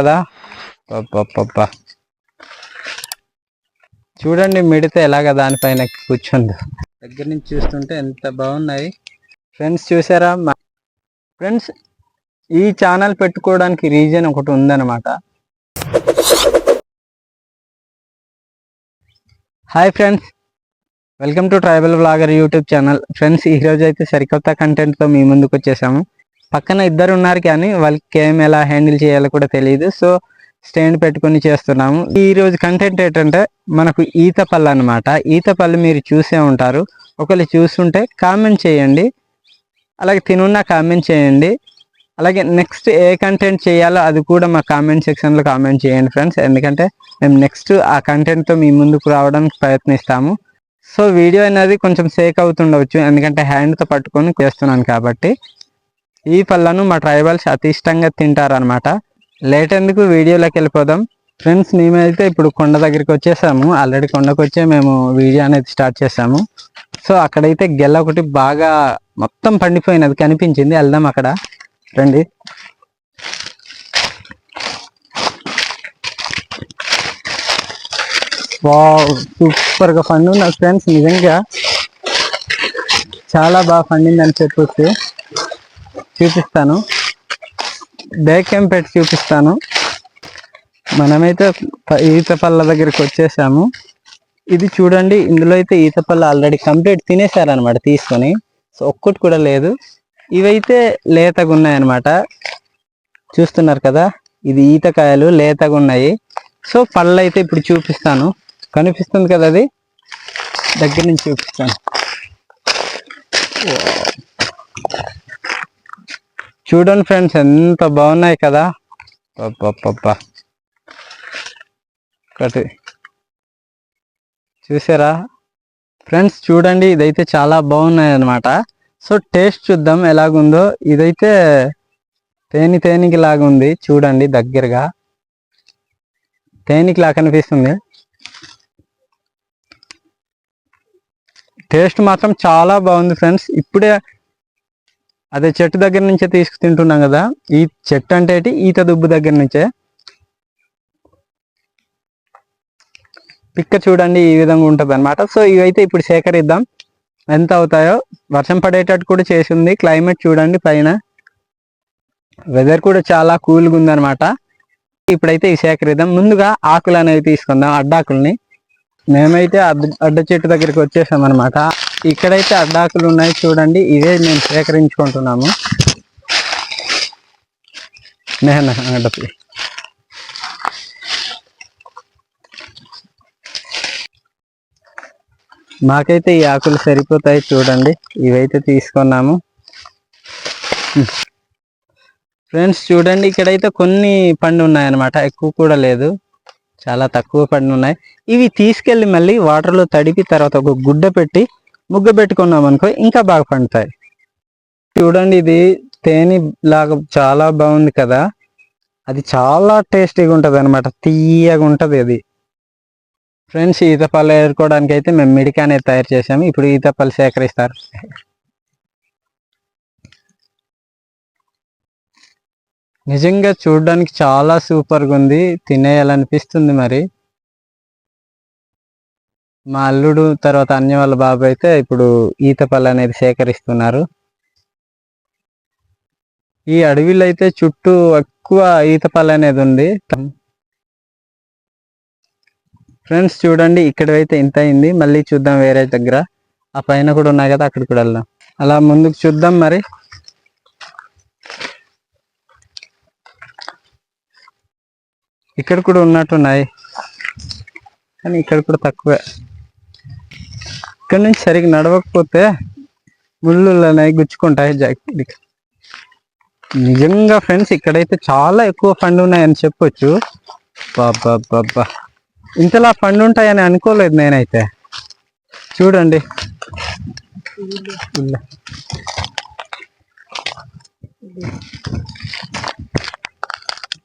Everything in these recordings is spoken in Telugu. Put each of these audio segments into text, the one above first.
కదా? పప్ప చూడండి మిడితే ఎలాగ దానిపైన కూర్చుందో. దగ్గర నుంచి చూస్తుంటే ఎంత బాగున్నాయి. ఫ్రెండ్స్ చూసారా? ఫ్రెండ్స్ ఈ ఛానల్ పెట్టుకోవడానికి రీజన్ ఒకటి ఉందన్నమాట. Hi friends. Welcome to tribal blogger YouTube channel. Friends ఈ రోజు అయితే సరికొత్త కంటెంట్తో మీ ముందుకు వచ్చేసాము. పక్కన ఇద్దరు ఉన్నారు కానీ వాళ్ళకి ఏం ఎలా హ్యాండిల్ చేయాలో కూడా తెలియదు సో స్టాండ్ పెట్టుకొని చేస్తున్నాము. ఈ రోజు కంటెంట్ ఏంటంటే మనకు ఈత పళ్ళు అనమాట ఈత పళ్ళు మీరు చూసే ఉంటారు. ఒకళ్ళు చూస్తుంటే కామెంట్ చేయండి. అలాగే తినున్న కామెంట్ చేయండి. అలాగే నెక్స్ట్ ఏ కంటెంట్ చేయాలో అది కూడా మా కామెంట్ సెక్షన్లో కామెంట్ చేయండి ఫ్రెండ్స్ ఎందుకంటే మేము నెక్స్ట్ ఆ కంటెంట్తో మీ ముందుకు రావడానికి ప్రయత్నిస్తాము. సో వీడియో అనేది కొంచెం సేక్ అవుతుండవచ్చు ఎందుకంటే హ్యాండ్తో పట్టుకొని చేస్తున్నాను కాబట్టి. ఈ పళ్ళను మా ట్రైబల్స్ అతి ఇష్టంగా తింటారనమాట లేట్ ఎందుకు వీడియోలోకి వెళ్ళిపోదాం. ఫ్రెండ్స్ మేమైతే ఇప్పుడు కొండ దగ్గరికి వచ్చేసాము. ఆల్రెడీ కొండకు వచ్చే మేము వీడియో అనేది స్టార్ట్ చేసాము. సో అక్కడైతే గెల్ల ఒకటి బాగా మొత్తం పండిపోయినది కనిపించింది. వెళ్దాం అక్కడ. రండి. వావ్ సూపర్గా పండు నా ఫ్రెండ్స్. నిజంగా చాలా బాగా పండింది అని చెప్పొచ్చు. చూపిస్తాను. బ్యాక్ క్యామ్ పెట్టి చూపిస్తాను. మనమైతే ఈతపల్ల ఈత పళ్ళ దగ్గరికి వచ్చేసాము. ఇది చూడండి ఇందులో అయితే ఈత ఆల్రెడీ కంప్లీట్ తినేసారనమాట తీసుకొని. సో ఒక్కటి కూడా లేదు. ఇవైతే లేతగా ఉన్నాయన్నమాట చూస్తున్నారు కదా ఇది ఈతకాయలు లేతగా ఉన్నాయి సో పళ్ళు అయితే ఇప్పుడు చూపిస్తాను. కనిపిస్తుంది కదా అది? దగ్గర నుంచి చూపిస్తాను. చూడండి ఫ్రెండ్స్ ఎంత బాగున్నాయి కదా. పప్ప ఒకటి. చూసారా? ఫ్రెండ్స్ చూడండి ఇదైతే చాలా బాగున్నాయి అన్నమాట సో టేస్ట్ చూద్దాం ఎలాగుందో. ఇదైతే తేని తేనికి లాగా ఉంది చూడండి దగ్గరగా. తేనెకి కనిపిస్తుంది. టేస్ట్ మాత్రం చాలా బాగుంది ఫ్రెండ్స్. ఇప్పుడే అదే చెట్టు దగ్గర నుంచే తీసుకు తింటున్నాం కదా. ఈ చెట్టు అంటే ఈత దుబ్బు దగ్గర నుంచే. పిక్క చూడండి ఈ విధంగా ఉంటుంది అనమాట సో ఇవైతే ఇప్పుడు సేకరిద్దాం. ఎంత అవుతాయో? వర్షం పడేటట్టు కూడా చేసింది. క్లైమేట్ చూడండి పైన. వెదర్ కూడా చాలా కూల్గా ఉందన్నమాట. ఇప్పుడైతే ఈ సేకరిద్దాం. ముందుగా ఆకులు అనేవి తీసుకుందాం. అడ్డాకుల్ని. మేమైతే అడ్డ అడ్డ చెట్టు దగ్గరికి వచ్చేసాం అనమాట ఇక్కడైతే అడ్డాకులు ఉన్నాయి చూడండి. ఇవే మేము సేకరించుకుంటున్నాము. నేను అడ్డపి మాకైతే ఈ ఆకులు సరిపోతాయి చూడండి. ఇవైతే తీసుకున్నాము. ఫ్రెండ్స్ చూడండి. ఇక్కడైతే కొన్ని పండు ఉన్నాయన్నమాట. ఎక్కువ కూడా లేదు. చాలా తక్కువ పడిన ఉన్నాయి ఇవి తీసుకెళ్ళి మళ్ళీ వాటర్లో తడిపి తర్వాత ఒక గుడ్డ పెట్టి ముగ్గ పెట్టుకున్నాం అనుకో ఇంకా బాగా పండుతాయి. చూడండి ఇది తేనె లాగా చాలా బాగుంది కదా. అది చాలా టేస్టీగా ఉంటుంది అనమాట తీయగా ఉంటుంది అది. ఫ్రెండ్స్ ఈత పళ్ళు ఏరుకోవడానికి అయితే మేము మిడికా అనేది తయారు చేసాము ఇప్పుడు ఈత సేకరిస్తారు. నిజంగా చూడడానికి చాలా సూపర్గా ఉంది తినేయాలనిపిస్తుంది మరి. మా అల్లుడు తర్వాత అన్య వాళ్ళ బాబు అయితే ఇప్పుడు ఈతపల్లి అనేది సేకరిస్తున్నారు. ఈ అడవిలో అయితే చుట్టూ ఎక్కువ ఈతపల్లి అనేది ఉంది. ఫ్రెండ్స్ చూడండి ఇక్కడైతే ఇంత అయింది. మళ్ళీ చూద్దాం వేరే దగ్గర. ఆ పైన కూడా ఉన్నాయి కదా అక్కడికి కూడా వెళ్దాం. అలా ముందుకు చూద్దాం మరి. ఇక్కడ కూడా ఉన్నట్టున్నాయి. కానీ ఇక్కడ కూడా తక్కువే. ఇక్కడ నుంచి సరిగ్గా నడవకపోతే ముళ్ళు అనేవి గుచ్చుకుంటాయి జాకెట్ నిజంగా ఫ్రెండ్స్ ఇక్కడైతే చాలా ఎక్కువ ఫండ్ ఉన్నాయని చెప్పొచ్చు. బాబా బాబా ఇంతలా ఫండ్ ఉంటాయని అనుకోలేదు నేనైతే. చూడండి.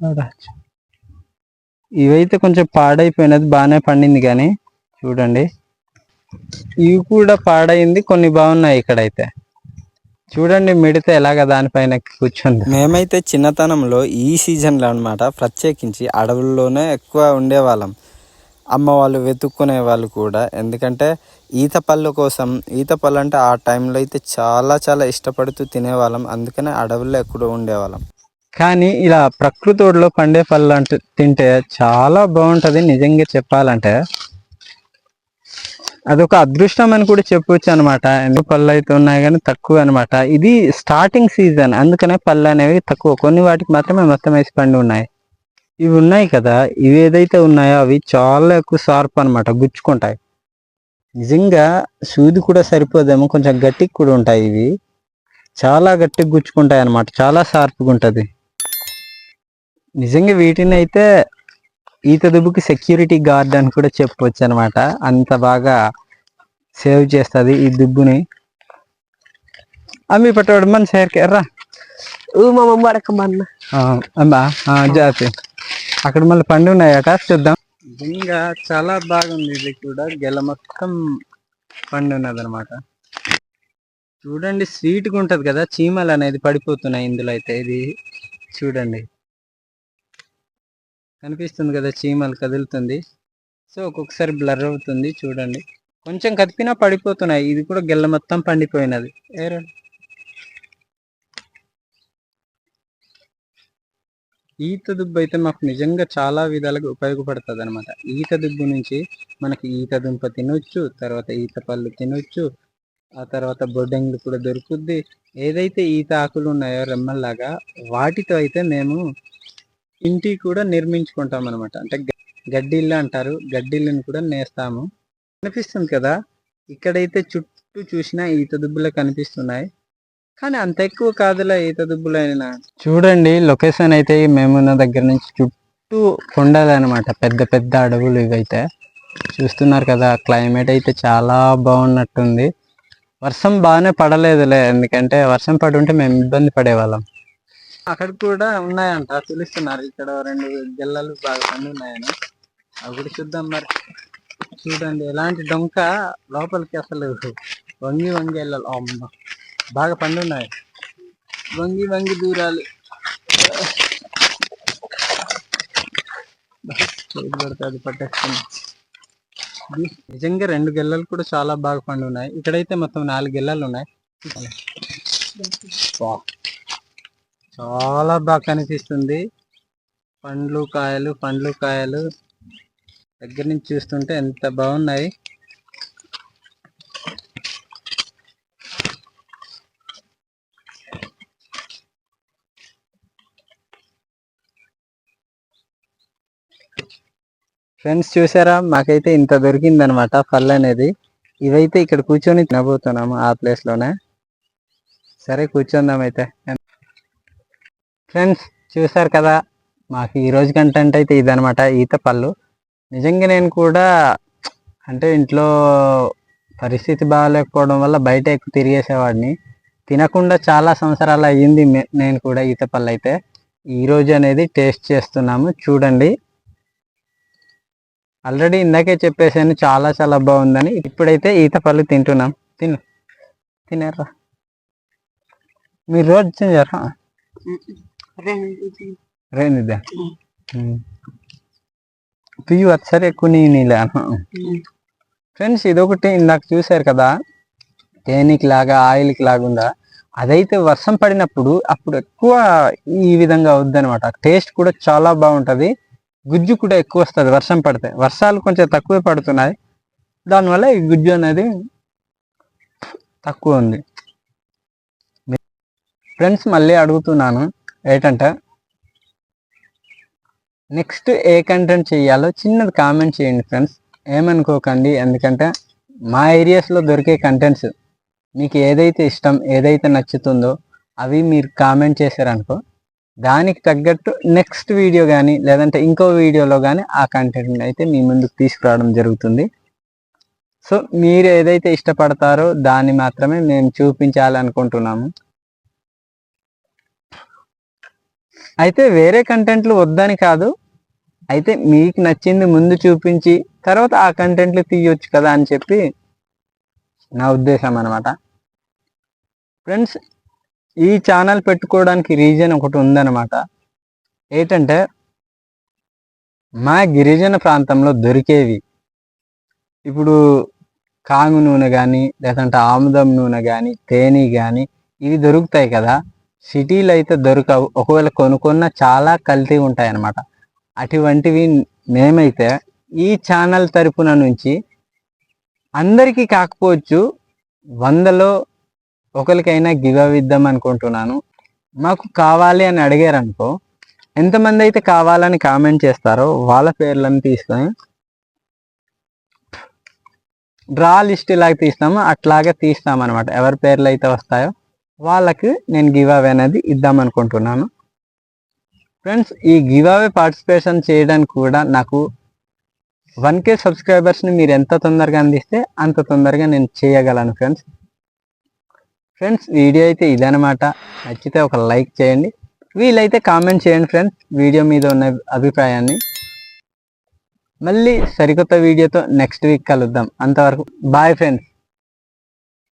చూడచ్చు ఇవైతే కొంచెం పాడైపోయినది బాగానే పండింది కానీ చూడండి. ఇవి కూడా పాడైంది కొన్ని బాగున్నాయి ఇక్కడైతే. చూడండి మిడితే ఎలాగ దానిపైన కూర్చుంది. మేమైతే చిన్నతనంలో ఈ సీజన్లో అన్నమాట ప్రత్యేకించి అడవుల్లోనే ఎక్కువ ఉండేవాళ్ళం. అమ్మ వాళ్ళు వెతుక్కునే వాళ్ళు కూడా. ఎందుకంటే ఈత పళ్ళు కోసం ఈత పళ్ళు అంటే ఆ టైంలో అయితే చాలా చాలా ఇష్టపడుతూ తినేవాళ్ళం. అందుకనే అడవుల్లో ఎక్కువ ఉండేవాళ్ళం. కానీ ఇలా ప్రకృతి ఒడిలో పండే పళ్ళు అంటే తింటే చాలా బాగుంటది నిజంగా చెప్పాలంటే. అదొక అదృష్టం అని కూడా చెప్పొచ్చు అనమాట ఎందుకు పళ్ళు అయితే ఉన్నాయి కానీ తక్కువ అన్నమాట. ఇది స్టార్టింగ్ సీజన్ అందుకనే పళ్ళు అనేవి తక్కువ. కొన్ని వాటికి మాత్రమే మొత్తం వేసి పండి ఉన్నాయి. ఇవి ఉన్నాయి కదా. ఇవి ఏదైతే ఉన్నాయో అవి చాలా ఎక్కువ షార్ప్ అన్నమాట. గుచ్చుకుంటాయి. నిజంగా సూది కూడా సరిపోదేమో. కొంచెం గట్టికి కూడా ఉంటాయి ఇవి. చాలా గట్టిగా గుచ్చుకుంటాయి అన్నమాట. చాలా షార్ప్గా ఉంటది. నిజంగా వీటిని అయితే ఈత దుబ్బుకి సెక్యూరిటీ గార్డ్ అని కూడా చెప్పవచ్చు అనమాట అంత బాగా సేవ్ చేస్తుంది ఈ దుబ్బుని. అమ్మి పట్టవాడు మన సేర్కి ఎర్రా. మా మమ్మ అడకమన్న ఆ, అమ్మా జాతి అక్కడ మళ్ళీ పండు ఉన్నాయట చూద్దాం. నిజంగా చాలా బాగుంది ఇది కూడా. గెల మొత్తం పండు ఉన్నది అనమాట చూడండి స్వీట్గా ఉంటది కదా చీమలు అనేది పడిపోతున్నాయి ఇందులో అయితే. ఇది చూడండి. కనిపిస్తుంది కదా చీమలు కదులుతుంది. సో ఒక్కొక్కసారి బ్లర్ అవుతుంది చూడండి. కొంచెం కదిపినా పడిపోతున్నాయి. ఇది కూడా గెల్ల మొత్తం పండిపోయినది. ఏరా ఈత దుబ్బు అయితే మాకు నిజంగా చాలా విధాలుగా ఉపయోగపడుతుంది అనమాట ఈత దుబ్బు నుంచి మనకి ఈత దుంప తినొచ్చు తర్వాత ఈత పళ్ళు తినొచ్చు ఆ తర్వాత బొడ్డంగులు కూడా దొరుకుద్ది. ఏదైతే ఈత ఆకులు ఉన్నాయో రెమ్మల్లాగా వాటితో అయితే మేము ఇంటి కూడా నిర్మించుకుంటాం అనమాట అంటే గ- గడ్డిల్లు అంటారు. గడ్డిళ్ళని కూడా నేస్తాము. కనిపిస్తుంది కదా? ఇక్కడైతే చుట్టూ చూసినా ఈత దుబ్బులు కనిపిస్తున్నాయి. కానీ అంత ఎక్కువ కాదులే ఈత దుబ్బులైనా చూడండి లొకేషన్ అయితే మేమున్న దగ్గర నుంచి చుట్టూ కొండలు అనమాట పెద్ద పెద్ద అడవులు ఇవైతే. చూస్తున్నారు కదా క్లైమేట్ అయితే చాలా బాగున్నట్టుంది. వర్షం బాగానే పడలేదులే. ఎందుకంటే వర్షం పడి ఉంటే మేము ఇబ్బంది పడేవాళ్ళం. అక్కడ కూడా ఉన్నాయంట. తెలుస్తున్నారు ఇక్కడ రెండు గెల్లలు బాగా పండి ఉన్నాయని. అవి కూడా చూద్దాం మరి. చూడండి. ఎలాంటి డొంక లోపలికి అసలు వంగి వంగి వెళ్ళాలి. అమ్మ! బాగా పండు ఉన్నాయి. వంగి వంగి దూరాలి. చేతి పడితే అది పట్టేస్తుంది. నిజంగా రెండు గెల్లలు కూడా చాలా బాగా పండు ఉన్నాయి ఇక్కడైతే మొత్తం నాలుగు గెల్లలు ఉన్నాయి. వా. చాలా బాగా కనిపిస్తుంది. పండ్లు కాయలు పండ్లు కాయలు. దగ్గర నుంచి చూస్తుంటే ఎంత బాగున్నాయి. ఫ్రెండ్స్ చూసారా? మాకైతే ఇంత దొరికింది అనమాట పళ్ళు అనేది. ఇవైతే ఇక్కడ కూర్చొని తినబోతున్నాము ఆ ప్లేస్లోనే సరే కూర్చుందాం అయితే. ఫ్రెండ్స్ చూసారు కదా మాకు ఈరోజు కంటెంట్ అయితే ఇదనమాట ఈత పళ్ళు. నిజంగా నేను కూడా అంటే ఇంట్లో పరిస్థితి బాగాలేకపోవడం వల్ల బయట ఎక్కువ తిరిగేసేవాడిని. తినకుండా చాలా సంవత్సరాలు అయ్యింది మే- నేను కూడా ఈత పళ్ళు అయితే. ఈరోజు అనేది టేస్ట్ చేస్తున్నాము చూడండి. ఆల్రెడీ ఇందాకే చెప్పేసాను చాలా చాలా బాగుందని. ఇప్పుడైతే ఈత పళ్ళు తింటున్నాం. తిను. తినారా మీరు రోజు తింటారా రేనిద్దా పియ్యి వచ్చారు ఎక్కువ నీళ్ళ ఫ్రెండ్స్ ఇదొకటి ఇందాక చూశారు కదా తేనెకి లాగా ఆయిల్కి లాగా ఉందా అదైతే వర్షం పడినప్పుడు అప్పుడు ఎక్కువ ఈ విధంగా అవుద్ది అనమాట టేస్ట్ కూడా చాలా బాగుంటది గుజ్జు కూడా ఎక్కువ వస్తుంది వర్షం పడితే వర్షాలు కొంచెం తక్కువే పడుతున్నాయి దానివల్ల ఈ గుజ్జు అనేది తక్కువ ఉంది ఫ్రెండ్స్ మళ్ళీ అడుగుతున్నాను ఏంటంట? నెక్స్ట్ ఏ కంటెంట్ చేయాలో చిన్నది కామెంట్ చేయండి ఫ్రెండ్స్ ఏమనుకోకండి ఎందుకంటే మా ఏరియాస్లో దొరికే కంటెంట్స్ మీకు ఏదైతే ఇష్టం ఏదైతే నచ్చుతుందో అవి మీరు కామెంట్ చేశారనుకో దానికి తగ్గట్టు నెక్స్ట్ వీడియో కానీ లేదంటే ఇంకో వీడియోలో కానీ ఆ కంటెంట్ని అయితే మీ ముందుకు తీసుకురావడం జరుగుతుంది. సో మీరు ఏదైతే ఇష్టపడతారో దాన్ని మాత్రమే మేము చూపించాలనుకుంటున్నాము. అయితే వేరే కంటెంట్లు వద్దని కాదు. అయితే మీకు నచ్చింది ముందు చూపించి తర్వాత ఆ కంటెంట్లు తీయొచ్చు కదా అని చెప్పి నా ఉద్దేశం అనమాట ఫ్రెండ్స్ ఈ ఛానల్ పెట్టుకోవడానికి రీజన్ ఒకటి ఉందన్నమాట. ఏంటంటే మా గిరిజన ప్రాంతంలో దొరికేవి. ఇప్పుడు కాంగు నూనె కానీ లేదంటే ఆముదం నూనె కానీ తేనె కానీ ఇవి దొరుకుతాయి కదా. సిటీలో అయితే దొరకవు. ఒకవేళ కొనుక్కున్న చాలా కల్తీ ఉంటాయి అన్నమాట అటువంటివి మేమైతే ఈ ఛానల్ తరపున నుంచి అందరికీ కాకపోవచ్చు వందలో ఒకరికైనా గివ్ ఇద్దాం అనుకుంటున్నాను. మాకు కావాలి అని అడిగారు అనుకో ఎంతమంది అయితే కావాలని కామెంట్ చేస్తారో వాళ్ళ పేర్లను తీసుకొని డ్రా లిస్ట్ ఇలాగ తీస్తామో. అట్లాగే తీస్తాం అనమాట ఎవరి పేర్లు అయితే వస్తాయో వాళ్ళకి నేను గివ్ అవే అనేది ఇద్దాం అనుకుంటున్నాను ఫ్రెండ్స్ ఈ గివ్ అవే పార్టిసిపేషన్ చేయడానికి కూడా నాకు వన్ కే సబ్స్క్రైబర్స్ని మీరు ఎంత తొందరగా అందిస్తే అంత తొందరగా నేను చేయగలను ఫ్రెండ్స్. ఫ్రెండ్స్ వీడియో అయితే ఇదనమాట నచ్చితే ఒక లైక్ చేయండి. వీలైతే కామెంట్ చేయండి ఫ్రెండ్స్ వీడియో మీద ఉన్న అభిప్రాయాన్ని. మళ్ళీ సరికొత్త వీడియోతో నెక్స్ట్ వీక్ కలుద్దాం. అంతవరకు బాయ్ ఫ్రెండ్స్.